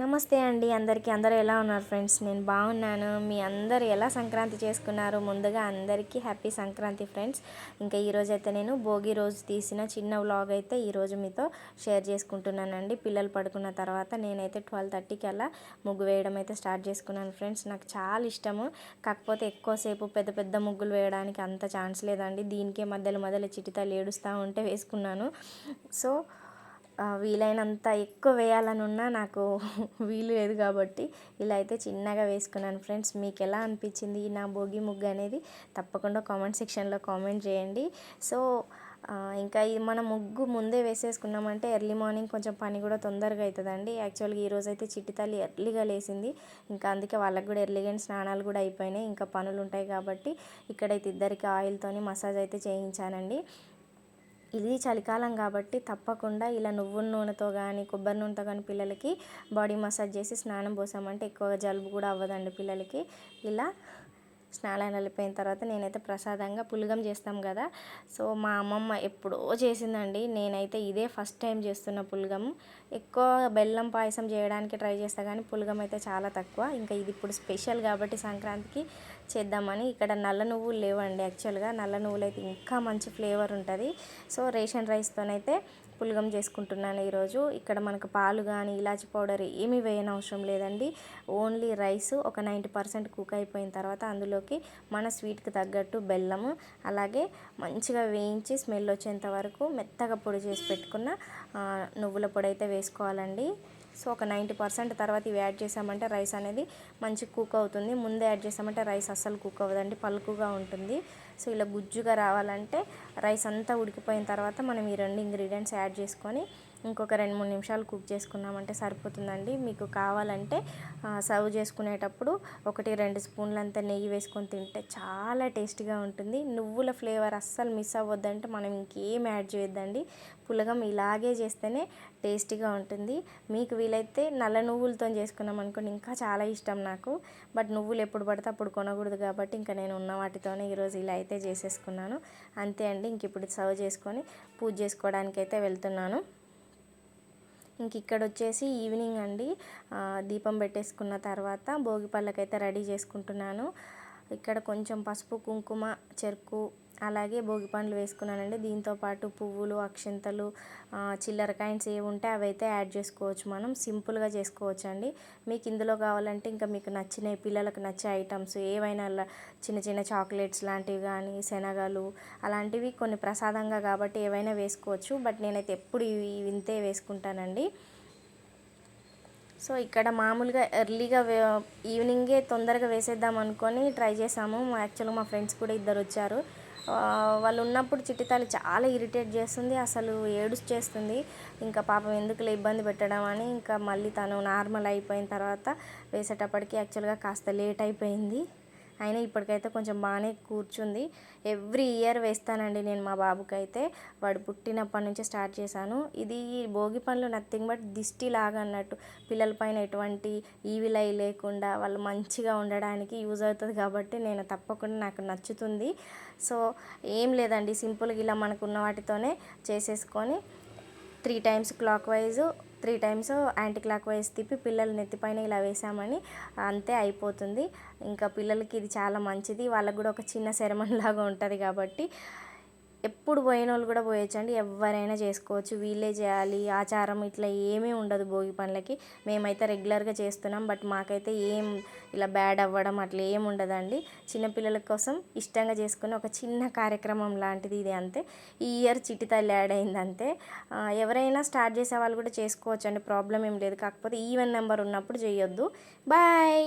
నమస్తే అండి. అందరికీ అందరూ ఎలా ఉన్నారు ఫ్రెండ్స్? నేను బాగున్నాను. మీ అందరు ఎలా సంక్రాంతి చేసుకున్నారు? ముందుగా అందరికీ హ్యాపీ సంక్రాంతి ఫ్రెండ్స్. ఇంకా ఈరోజు అయితే నేను భోగి రోజు తీసిన చిన్న వ్లాగ్ అయితే ఈరోజు మీతో షేర్ చేసుకుంటున్నానండి. పిల్లలు పడుకున్న తర్వాత నేనైతే ట్వెల్వ్ థర్టీకి అలా ముగ్గు వేయడం అయితే స్టార్ట్ చేసుకున్నాను ఫ్రెండ్స్. నాకు చాలా ఇష్టము. కాకపోతే ఎక్కువసేపు పెద్ద పెద్ద ముగ్గులు వేయడానికి అంత ఛాన్స్ లేదండి. దీనికే మధ్యలో మధ్యలో చిటితలు ఏడుస్తూ ఉంటే వేసుకున్నాను. సో వీలైనంత ఎక్కువ వేయాలని ఉన్నా నాకు వీలు లేదు కాబట్టి ఇలా అయితే చిన్నగా వేసుకున్నాను ఫ్రెండ్స్. మీకు ఎలా అనిపించింది నా భోగి ముగ్గు అనేది? తప్పకుండా కామెంట్ సెక్షన్లో కామెంట్ చేయండి. సో ఇంకా ఇది మన ముగ్గు ముందే వేసేసుకున్నామంటే ఎర్లీ మార్నింగ్ కొంచెం పని కూడా తొందరగా అవుతుందండి. యాక్చువల్గా ఈరోజు అయితే చిట్టితల్లి ఎర్లీగా లేసింది. ఇంకా అందుకే వాళ్ళకి కూడా ఎర్లీగా స్నానాలు కూడా అయిపోయినాయి. ఇంకా పనులు ఉంటాయి కాబట్టి ఇక్కడైతే ఇద్దరికి ఆయిల్తోని మసాజ్ అయితే చేయించానండి. ఇది చలికాలం కాబట్టి తప్పకుండా ఇలా నువ్వుల నూనెతో కానీ కొబ్బరి నూనెతో కానీ పిల్లలకి బాడీ మసాజ్ చేసి స్నానం పోసామంటే ఎక్కువగా జలుబు కూడా అవ్వదండి పిల్లలకి. ఇలా స్నానాలు వెళ్ళిపోయిన తర్వాత నేనైతే ప్రసాదంగా పులిగం చేస్తాం కదా. సో మా అమ్మమ్మ ఎప్పుడో చేసిందండి. నేనైతే ఇదే ఫస్ట్ టైం చేస్తున్న పులిగం. ఎక్కువ బెల్లం పాయసం చేయడానికి ట్రై చేస్తా కానీ పులగం అయితే చాలా తక్కువ. ఇంకా ఇది ఇప్పుడు స్పెషల్ కాబట్టి సంక్రాంతికి చేద్దామని ఇక్కడ నల్ల నువ్వులు లేవండి యాక్చువల్గా. నల్ల నువ్వులు అయితే ఇంకా మంచి ఫ్లేవర్ ఉంటుంది. సో రేషన్ రైస్తోనైతే పులగం చేసుకుంటున్నాను ఈరోజు. ఇక్కడ మనకు పాలు కానీ ఇలాచి పౌడర్ ఏమీ వేయని అవసరం లేదండి. ఓన్లీ రైస్ ఒక నైంటీ పర్సెంట్ కుక్ అయిపోయిన తర్వాత అందులోకి మన స్వీట్కి తగ్గట్టు బెల్లము అలాగే మంచిగా వేయించి స్మెల్ వచ్చేంత వరకు మెత్తగా పొడి చేసి పెట్టుకున్న నువ్వుల పొడి అయితే వేసుకోవాలండి. సో ఒక నైంటీ పర్సెంట్ తర్వాత ఇవి యాడ్ చేసామంటే రైస్ అనేది మంచి కుక్ అవుతుంది. ముందే యాడ్ చేసామంటే రైస్ అస్సలు కుక్ అవ్వదండి పలుకుగా ఉంటుంది. సో ఇలా గుజ్జుగా రావాలంటే రైస్ అంతా ఉడికిపోయిన తర్వాత మనం ఈ రెండు ఇంగ్రీడియంట్స్ యాడ్ చేసుకొని ఇంకొక రెండు మూడు నిమిషాలు కుక్ చేసుకున్నామంటే సరిపోతుందండి. మీకు కావాలంటే సర్వ్ చేసుకునేటప్పుడు ఒకటి రెండు స్పూన్లు అంతా నెయ్యి వేసుకొని తింటే చాలా టేస్టీగా ఉంటుంది. నువ్వుల ఫ్లేవర్ అస్సలు మిస్ అవ్వద్దంటే మనం ఇంకేం యాడ్ చేయొద్దండి. పులగం ఇలాగే చేస్తేనే టేస్టీగా ఉంటుంది. మీకు వీలైతే నల్ల నువ్వులతో చేసుకున్నాం అనుకోండి ఇంకా చాలా ఇష్టం నాకు. బట్ నువ్వులు ఎప్పుడు పడితే అప్పుడు కొనకూడదు కాబట్టి ఇంకా నేను ఉన్న వాటితోనే ఈరోజు ఇలా అయితే చేసేసుకున్నాను. అంతే అండి ఇంక ఇప్పుడు సర్వ్ చేసుకొని పూజ చేసుకోవడానికి అయితే వెళ్తున్నాను. ఇంక ఇక్కడ వచ్చేసి ఈవినింగ్ అండి. దీపం పెట్టేసుకున్న తర్వాత భోగి పళ్ళకైతే రెడీ చేసుకుంటున్నాను. ఇక్కడ కొంచెం పసుపు కుంకుమ చెరుకు అలాగే భోగి పండ్లు వేసుకున్నానండి. దీంతో పాటు పువ్వులు అక్షింతలు చిల్లర కాయిన్స్ ఏవి ఉంటే అవి అయితే యాడ్ చేసుకోవచ్చు మనం. సింపుల్గా చేసుకోవచ్చు అండి మీకు ఇందులో కావాలంటే ఇంకా మీకు నచ్చిన పిల్లలకు నచ్చే ఐటమ్స్ ఏవైనా చిన్న చిన్న చాక్లెట్స్ లాంటివి కానీ శనగలు అలాంటివి కొన్ని ప్రసాదంగా కాబట్టి ఏవైనా వేసుకోవచ్చు. బట్ నేనైతే ఎప్పుడు ఇవి ఇంతే వేసుకుంటానండి. సో ఇక్కడ మామూలుగా ఎర్లీగా ఈవినింగే తొందరగా వేసేద్దాం అనుకొని ట్రై చేసాము. యాక్చువల్గా మా ఫ్రెండ్స్ కూడా ఇద్దరు వచ్చారు. వాళ్ళు ఉన్నప్పుడు చిట్టితాలు చాలా ఇరిటేట్ చేస్తుంది అసలు ఏడుస్ చేస్తుంది. ఇంకా పాపం ఎందుకులే ఇబ్బంది పెట్టడం అని ఇంకా మళ్ళీ తను నార్మల్ అయిపోయిన తర్వాత వేసేటప్పటికి యాక్చువల్గా కాస్త లేట్ అయిపోయింది. అయినా ఇప్పటికైతే కొంచెం బాగానే కూర్చుంది. ఎవ్రీ ఇయర్ వేస్తానండి నేను మా బాబుకైతే. వాడు పుట్టినప్పటి నుంచి స్టార్ట్ చేశాను. ఇది భోగి పనులు నథింగ్ బట్ దిష్టి లాగా అన్నట్టు. పిల్లల పైన ఎటువంటి ఈవిలై లేకుండా వాళ్ళు మంచిగా ఉండడానికి యూజ్ అవుతుంది కాబట్టి నేను తప్పకుండా నాకు నచ్చుతుంది. సో ఏం లేదండి సింపుల్గా ఇలా మనకున్న వాటితోనే చేసేసుకొని three times clockwise three times anticlockwise తిప్పి పిల్లల నెత్తిపైన ఇలా వేసామని అంతే అయిపోతుంది. ఇంకా పిల్లలకి ఇది చాలా మంచిది. వాళ్ళకు కూడా ఒక చిన్న సెరమన్ లాగా ఉంటుంది కాబట్టి ఎప్పుడు పోయిన వాళ్ళు కూడా పోయొచ్చండి. ఎవరైనా చేసుకోవచ్చు. వీళ్ళే చేయాలి. ఆచారం ఇట్లా ఏమీ ఉండదు భోగి పనులకి మేమైతే రెగ్యులర్గా చేస్తున్నాం. బట్ మాకైతే ఏం ఇలా బ్యాడ్ అవ్వడం అట్లా ఏం ఉండదండి. చిన్నపిల్లల కోసం ఇష్టంగా చేసుకునే ఒక చిన్న కార్యక్రమం లాంటిది ఇది అంతే. ఈ ఇయర్ చిట్టి తల్లి యాడ్ అయింది అంతే ఎవరైనా స్టార్ట్ చేసే వాళ్ళు కూడా చేసుకోవచ్చు అండి ప్రాబ్లం ఏం లేదు. కాకపోతే ఈవెన్ నెంబర్ ఉన్నప్పుడు చేయొద్దు. బాయ్!